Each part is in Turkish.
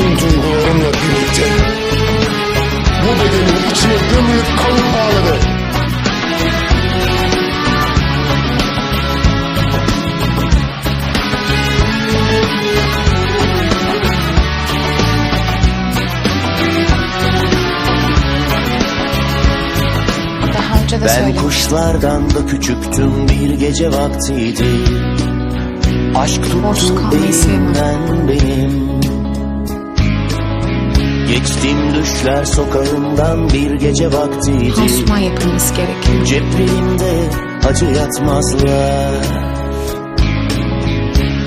tüm duygularımla birlikte. Bu bedenin içine gömülüp kalıp ağladı. Ben kuşlardan da küçüktüm bir gece vaktiydi Aşk tuttu değilsin ben benim Geçtim düşler sokağından bir gece vaktiydi. Pansuman yapılması gerekiyor. Ceplerimde acı yatmazlar.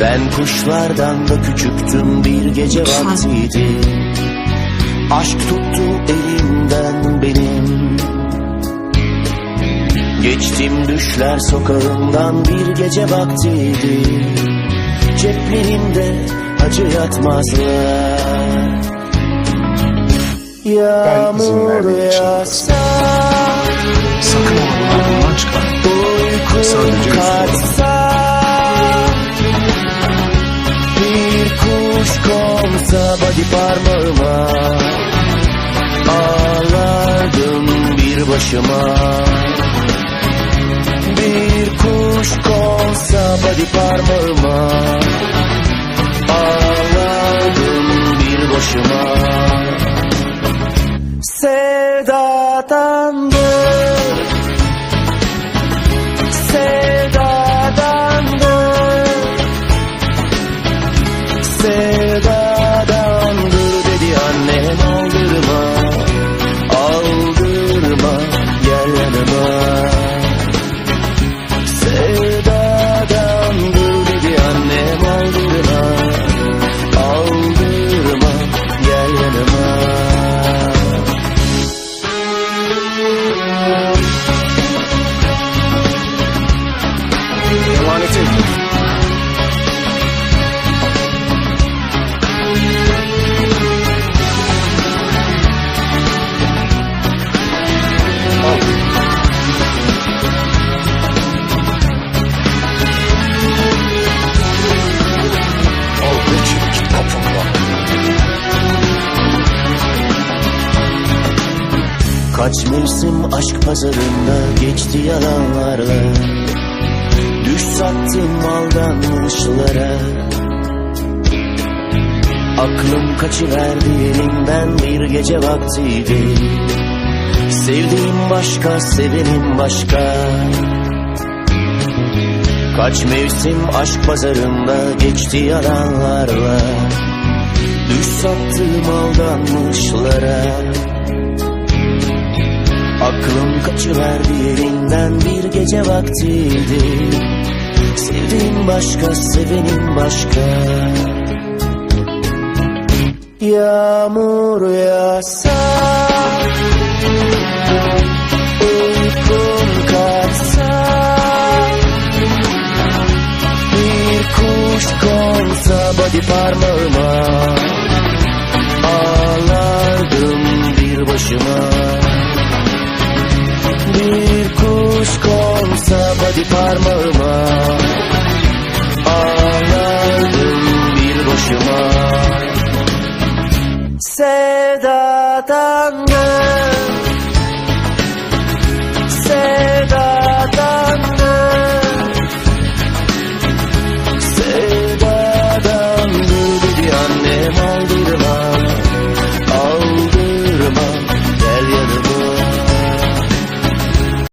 Ben kuşlardan da küçüktüm bir gece Lütfen. vaktiydi. Aşk tuttu elimden benim. Geçtim düşler sokağından bir gece vaktiydi. Ceplerimde acı yatmazlar Ben izin için yağsa Sakın onu aklından çıkarma. Sadece üstüne. Bir kuş konsa body parmağıma Ağlardım bir başıma Bir kuş konsa body parmağıma Ağlardım bir başıma yatağında Kaç mevsim aşk pazarında geçti yalanlarla. Düş sattım aldanmışlara Aklım kaçıverdi elimden bir gece vaktiydi. Sevdiğim başka, sevenim başka. Kaç mevsim aşk pazarında geçti yalanlarla. Düş sattım aldanmışlara Aklım kaçıverdi elinden bir gece vaktiydi. Sevdiğim başka, sevenim başka. Yağmur yağsa Uykum kaçsa Bir kuş konsa body parmağıma Ağlardım bir başıma iki parmağıma. Ağlardım bir başıma. Sevdadan